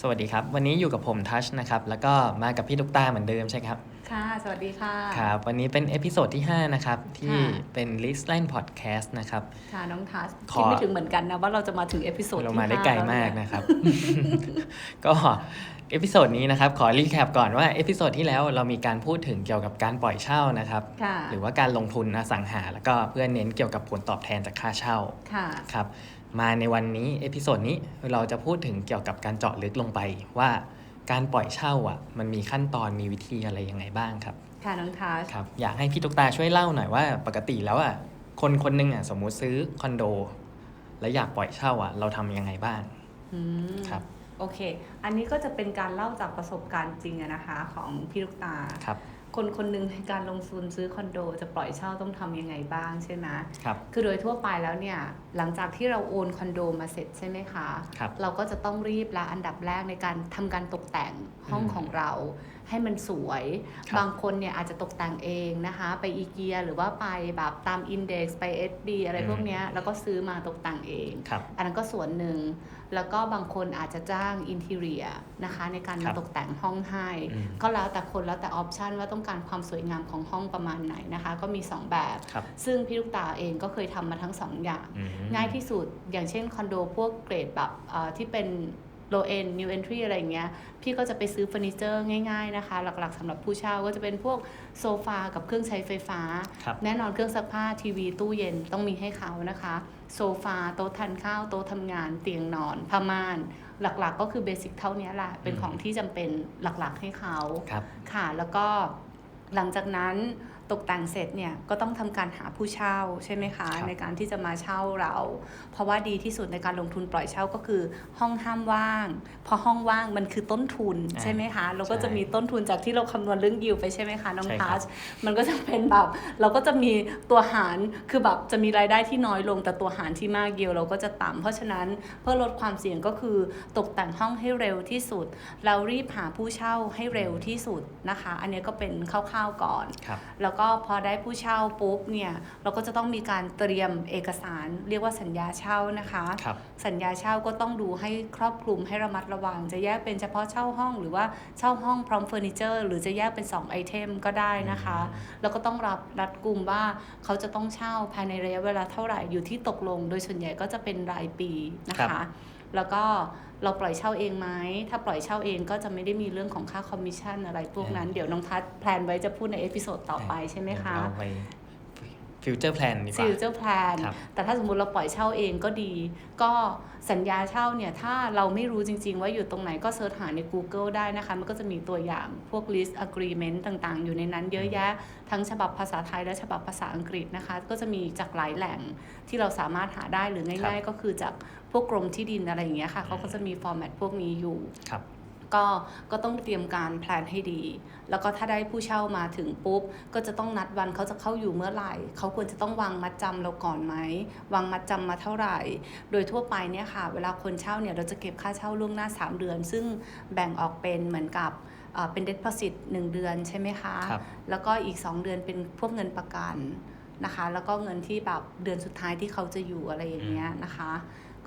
สวัสดีครับ วันนี้อยู่กับผมทัชนะครับ แล้วก็มากับพี่ตุ๊กตาเหมือนเดิมใช่ครับ ค่ะ สวัสดีค่ะ ครับ วันนี้เป็นเอพิโซดที่ 5 นะครับ ที่ค่ะ เป็น l i s t l a n d Podcast นะครับ ค่ะน้องทัสขอ คิดไม่ถึงเหมือนกันนะว่าเราจะมาถึงเอพิโซดเราที่มาได้ห้ไกลแล้วมากเนี่ยนะครับ ก็เอพิโซดนี้นะครับ ขอรีแคปก่อนว่าเอพิโซดที่แล้วเรามีการพูดถึงเกี่ยวกับการปล่อยเช่านะครับ ค่ะหรือว่าการลงทุนอสังหา แล้วก็เพื่อเน้นเกี่ยวกับผลตอบแทนจากค่าเช่าค่ะ ครับ มาในวันนี้เอพิโซดนี้เราจะพูดถึงเกี่ยวกับการเจาะลึกลงไป ว่าการปล่อยเช่าอะ มันมีขั้นตอนมีวิธีอะไรยังไงบ้างครับค่ะน้องทัสครับอยากให้พี่ตุ๊กตาช่วยเล่าหน่อยว่า ปกติแล้วอะคนคนหนึงอะสมมุติซื้อคอนโด แล้วอยากปล่อยเช่าอะ เราทำยังไงบ้างอืมครับโอเค อันนี้ก็จะเป็นการเล่าจากประสบการณ์จริงอะนะคะ ของพี่ลูกตาครับ คนคนหนึ่งในการลงทุนซื้อคอนโด จะปล่อยเช่าต้องทำยังไงบ้างใช่ไหมครับคือโดยทั่วไปแล้วเนี่ยหลังจากที่เราโอนคอนโดมาเสร็จใช่ไหมคะครับเราก็จะต้องรีบละอันดับแรกในการทำการตกแต่งห้องอืมของเรา ให้มันสวยครับบางคนเนี่ยอาจจะตกแต่งเองนะคะ ไปอีเกียหรือว่าไปแบบตามอินเด็กซ์ไป SB อะไรพวกเนี้ยแล้วก็ซื้อมาตกแต่งเองครับอันนั้นก็ส่วนหนึ่ง แล้วก็บางคนอาจจะจ้างอินทีเรียนะคะในการครัมาบตกแต่งห้องให้อืมก็แล้วแต่คนแล้วแต่ออปชันว่าต้องการความสวยงามของห้องประมาณไหนนะคะ ก็มี 2 แบบครับซึ่งพี่ลูกตาเองก็เคยทำมาทั้ง 2 อย่างอืมง่ายที่สุดอย่างเช่นคอนโดพวกเกรดแบบเอ่อที่เป็น low end new entry อะไรอย่างเงี้ย พี่ก็จะไปซื้อเฟอร์นิเจอร์ง่ายๆนะคะ หลักๆสำหรับผู้เช่าก็จะเป็นพวกโซฟากับเครื่องใช้ไฟฟ้าครับแน่นอนเครื่องซักผ้าทีวีตู้เย็นต้องมีให้เขานะคะ โซฟาโต๊ะทานข้าว โต๊ะทำงาน เตียงนอนผ้าม่าน หลักๆ ก็คือเบสิกเท่านี้แหละเป็นอืมของที่จำเป็นหลักๆให้เขาครับค่ะ แล้วก็หลังจากนั้น ตกแต่งเสร็จเนี่ยก็ต้องทำการหาผู้เช่าใช่ไหมคะครับในการที่จะมาเช่าเรา เพราะว่าดีที่สุดในการลงทุนปล่อยเช่าก็คือ ห้องห้ามว่างเพราะห้องว่างมันคือต้นทุนอ่าใช่ไหมคะเราก็ใช่จะมีต้นทุนจากที่เราคำนวณเรื่องยิวไปใช่ไหมคะน้องใช่ครัทับชมันก็จะเป็นแบบเราก็จะมีตัวหารคือแบบจะมีรายได้ที่น้อยลงแต่ตัวหารที่มากยิวเราก็จะต่ำเพราะฉะนั้นเพื่อลดความเสี่ยงก็คือตกแต่งห้องให้เร็วที่สุด เรารีบหาผู้เช่าให้เร็วที่สุดนะคะ อันนี้ก็เป็นคร่าวๆก่อนครับแล้วก็พอได้ผู้เช่าปุ๊บเนี่ยเราก็จะต้องมีการเตรียมเอกสาร เรียกว่าสัญญาเช่านะคะครับสัญญาเช่าก็ต้องดูให้ครอบคลุมให้ระมัดระวัง จะแยกเป็นเฉพาะเช่าห้อง หรือว่าเช่าห้องพร้อมเฟอร์นิเจอร์ หรือจะแยกเป็น 2 ไอเทมก็ได้นะคะ แล้วก็ต้องรับรัดกลุ่มว่าเขาจะต้องเช่าภายในระยะเวลาเท่าไหร่อยู่ที่ตกลง โดยส่วนใหญ่ก็จะเป็นรายปีนะครัคะบแล้วก็ เราปล่อยเช่าเองไหมถ้าปล่อยเช่าเองก็จะไม่ได้มีเรื่องของค่าคอมมิชชั่นอะไรพวกนั้น เดี๋ยวน้องทัศน์แพลนไว้จะพูดในเอพิโซดต่อไปใช่ไหมคะเราไป ฟิวเจอร์แพลนดีกว่าฟิวเจอร์แพลนครับแต่ถ้าสมมุติเราปล่อยเช่าเองก็ดี ก็สัญญาเช่าเนี่ย ถ้าเราไม่รู้จริง ๆ ว่าอยู่ตรงไหนก็เสิร์ชหาใน Google ได้นะคะ มันก็จะมีตัวอย่างพวก list agreement ต่างๆ อยู่ในนั้นเยอะแยะ ทั้งฉบับภาษาไทยและฉบับภาษาอังกฤษนะคะ ก็จะมีจากหลายแหล่งที่เราสามารถหาได้หรือง่าย ๆ ก็คือจากพวกกรมที่ดินอะไรอย่างเงี้ยค่ะเขาก็จะมีฟอร์แมตพวกนี้อยู่ครับ ก็ก็ต้องเตรียมการแพลนให้ดี แล้วก็ถ้าได้ผู้เช่ามาถึงปุ๊บ ก็จะต้องนัดวันเขาจะเข้าอยู่เมื่อไหร่ เขาควรจะต้องวางมัดจำเราก่อนไหม วางมัดจำมาเท่าไหร่ โดยทั่วไปเนี่ยค่ะ เวลาคนเช่าเนี่ยเราจะเก็บค่าเช่าล่วงหน้า 3 เดือน ซึ่งแบ่งออกเป็นเหมือนกับเอ่อเป็นเด p o s i t 1เดือนใช่ไหมคะครับแล้วก็อีก 2 เดือนเป็นพวกเงินประกันนะคะ แล้วก็เงินที่แบบเดือนสุดท้ายที่เขาจะอยู่อะไรอย่างเงี้ยนะคะ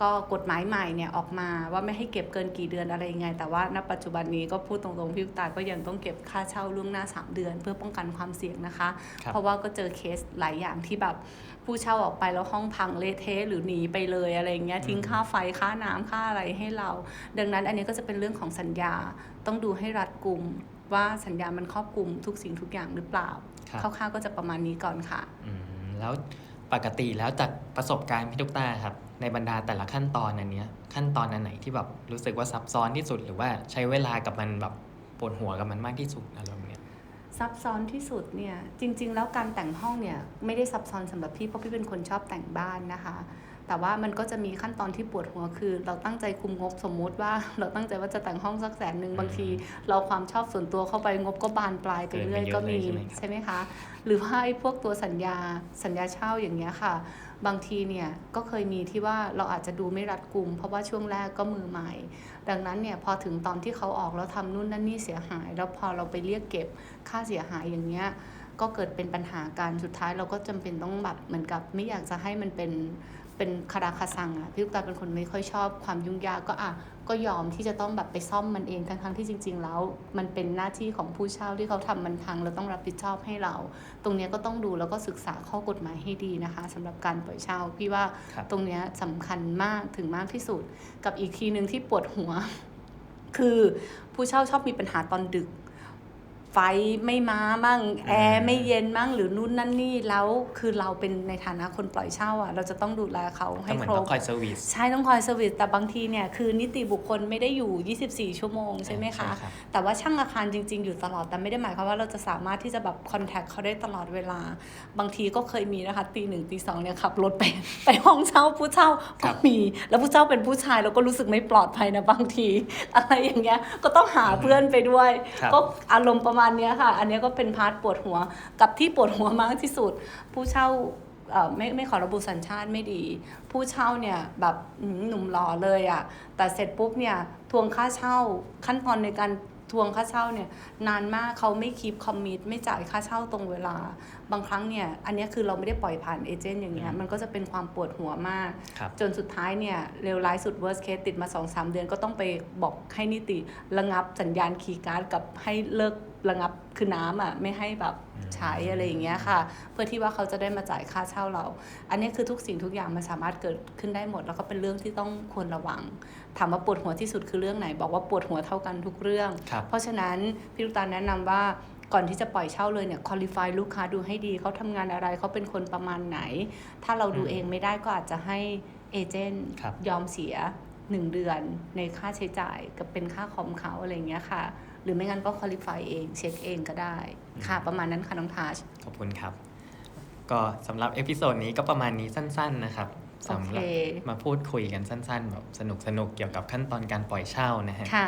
ก็กฎหมายใหม่เนี่ยออกมาว่าไม่ให้เก็บเกินกี่เดือนอะไรยังไง แต่ว่าณปัจจุบันนี้ก็พูดตรงๆพี่ลูกตาก็ยังต้องเก็บค่าเช่าล่วงหน้า 3 เดือน เพื่อป้องกันความเสี่ยงนะคะครับเพราะว่าก็เจอเคสหลายอย่างที่แบบผู้เช่าออกไปแล้วห้องพังเละเทะหรือหนีไปเลยอะไรอย่างเงี้ยทิ้งค่าไฟค่าน้ำค่าอะไรให้เรา ดังนั้นอันนี้ก็จะเป็นเรื่องของสัญญาต้องดูให้รัดกุมว่าสัญญามันครอบคลุมทุกสิ่งทุกอย่างหรือเปล่าครับคร่าวๆก็จะประมาณนี้ก่อนค่ะอืมแล้ว ปกติแล้วจากประสบการณ์พี่ตุ๊กตาครับ ในบรรดาแต่ละขั้นตอนอันเนี้ยขั้นตอนอันไหนที่แบบรู้สึกว่าซับซ้อนที่สุด หรือว่าใช้เวลากับมันแบบปวดหัวกับมันมากที่สุดอะไรแบบเนี้ยซับซ้อนที่สุดเนี่ยจริง ๆ แล้วการแต่งห้องเนี่ยไม่ได้ซับซ้อนสำหรับพี่เพราะพี่เป็นคนชอบแต่งบ้านนะคะ แต่ว่ามันก็จะมีขั้นตอนที่ปวดหัวคือ เราตั้งใจคุมงบสมมุติว่า เราตั้งใจว่าจะแต่งห้องสักแสนหนึ่งบางที เราความชอบส่วนตัวเข้าไปงบก็บานปลายไปเรื่อยเกิก็นไปเยมีอะเลยใช่ไหมครับใช่ไหมคะ หรือว่าไอ้พวกตัวสัญญาสัญญาเช่าอย่างเงี้ยค่ะ บางทีเนี่ยก็เคยมีที่ว่าเราอาจจะดูไม่รัดกุม เพราะว่าช่วงแรกก็มือใหม่ ดังนั้นเนี่ยพอถึงตอนที่เขาออกแล้วทำนู่นนั่นนี่เสียหาย แล้วพอเราไปเรียกเก็บค่าเสียหายอย่างเงี้ยก็เกิดเป็นปัญหาการสุดท้ายเราก็จำเป็นต้องแบบเหมือนกับไม่อยากจะให้มันเป็น เป็นคาราคาซังอะพี่ลูกตาลเป็นคนไม่ค่อยชอบความยุ่งยากก็อะก็ยอมที่จะต้องแบบไปซ่อมมันเองทั้งๆที่จริง ๆ แล้ว มันเป็นหน้าที่ของผู้เช่าที่เขาทำมันพังเราต้องรับผิดชอบให้เรา ตรงเนี้ยก็ต้องดูแล้วก็ศึกษาข้อกฎหมายให้ดีนะคะสำหรับการปล่อยเช่าพี่ว่าครับตรงเนี้ยสำคัญมากถึงมากที่สุด กับอีกทีหนึ่งที่ปวดหัว คือผู้เช่าชอบมีปัญหาตอนดึก ไฟไม่มามั่งแอร์ไม่เย็นมั่งหรือนู่นนั่นนี่แล้วคือเราเป็นในฐานะคนปล่อยเช่าอะ เราจะต้องดูแลเขาก็ให้เหมือนครต้บองคอยเซอร์วิสใช่ต้องคอยเซอร์วิสแต่บางทีเนี่ยคือนิติบุคคลไม่ได้อยู่ 24 ชั่วโมงใช่ไหมคะรับแต่ว่าช่างอาคารจริง ๆ อยู่ตลอดแต่ไม่ได้หมายความว่าเราจะสามารถที่จะแบบคอนแทคเขาได้ตลอดเวลา บางทีก็เคยมีนะคะตีหนึ่งตีสองเนี่ยขับรถไปไปห้องเช่าผู้เช่าครัก็บมีแล้วผู้เช่าเป็นผู้ชายเราก็รู้สึกไม่ปลอดภัยนะบางที อะไรอย่างเงี้ยก็ต้องหาเพื่อนไปด้วยครับก็อารมณ์ประมาณเนี้ยค่ะ อันเนี้ยก็เป็นพาร์ทปวดหัวกับที่ปวดหัวมากที่สุด ผู้เช่าเอ่อไม่ไม่ขอระบุสัญชาติไม่ดี ผู้เช่าเนี่ยแบบอื้อหือหนุ่มหล่อเลยอะ่ะแต่เสร็จปุ๊บเนี่ยทวงค่าเช่าขั้นตอนในการทวงค่าเช่าเนี่ยนานมากเขาไม่คีปคอมมิตไม่จ่ายค่าเช่าตรงเวลา บางครั้งเนี่ยอันเนี้ยคือเราไม่ได้ปล่อยผ่านเอเจนต์อย่างเงี้ยอืมมันก็จะเป็นความปวดหัวมากครับจนสุดท้ายเนี่ยเร็วร้ายสุด worst case ติดมา 2-3 เดือนก็ต้องไปบอกให้นิติระงับสัญญาณคีย์การ์ดกับให้เลิก ระงับคือน้ำอะไม่ให้แบบใช้อะไรอย่างเงี้ยค่ะ เพื่อที่ว่าเขาจะได้มาจ่ายค่าเช่าเรา อันนี้คือทุกสิ่งทุกอย่างมันสามารถเกิดขึ้นได้หมด แล้วก็เป็นเรื่องที่ต้องควรระวัง ถามว่าปวดหัวที่สุดคือเรื่องไหน บอกว่าปวดหัวเท่ากันทุกเรื่องครับเพราะฉะนั้นพี่ลูกตาลแนะนำว่าก่อนที่จะปล่อยเช่าเลยเนี่ยคุริฟายลูกค้าดูให้ดีเขาทำงานอะไรเขาเป็นคนประมาณไหน ถ้าเราดูอืมเองไม่ได้ก็อาจจะให้เอเจนต์ครับยอมเสีย1เดือนในค่าใช้จ่ายกับเป็นค่าคอมเขาอะไรอย่างเงี้ยค่ะห รือไม่งั้นก็คุริฟายเองเช็คเองก็ได้ ค่ะ ประมาณนั้นค่ะน้องทาชขอบคุณครับ ก็สำหรับเอพิโซดนี้ก็ประมาณนี้สั้น ๆนะครับโอสำหเครับมาพูดคุยกันสั้นๆแบบสนุกๆเกี่ยวกับขั้นตอนการปล่อยเช่านะฮะค่ะ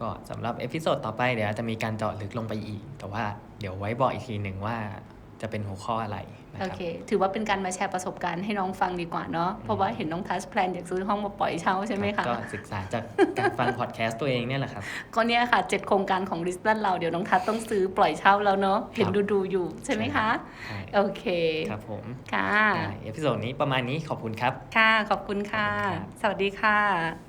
ก็สำหรับเอพิโซดต่อไปเดี๋ยวจะมีการเจาะลึกลงไปอีก แต่ว่าเดี๋ยวไว้บอกอีกทีหนึ่งว่า จะเป็นหัวข้ออะไรนะโอครับ เค ถือว่าเป็นการมาแชร์ประสบการณ์ให้น้องฟังดีกว่าเนาะ เพราะว่าเห็นน้องทัชแพลนอยากซื้อห้องมาปล่อยเช่าใช่ไหมครัคะบก็ศึกษาจากการฟัง พอดแคสต์ตัวเองเนี่ยแหละครับ ก็เนี่ยค่ะเจ็ดโครงการของริสตันเราเดี๋ยวน้องทัชต้องซื้อปล่อยเช่าแล้วเนาะเห็นดูดูๆอยู่ใช่ไหมคะ ใช่โอเค ครับผมค่ะได้เอพิโซดนี้ประมาณนี้ขอบคุณครับ ค่ะ ขอบคุณค่ะขอบคุณครับสวัสดีค่ะ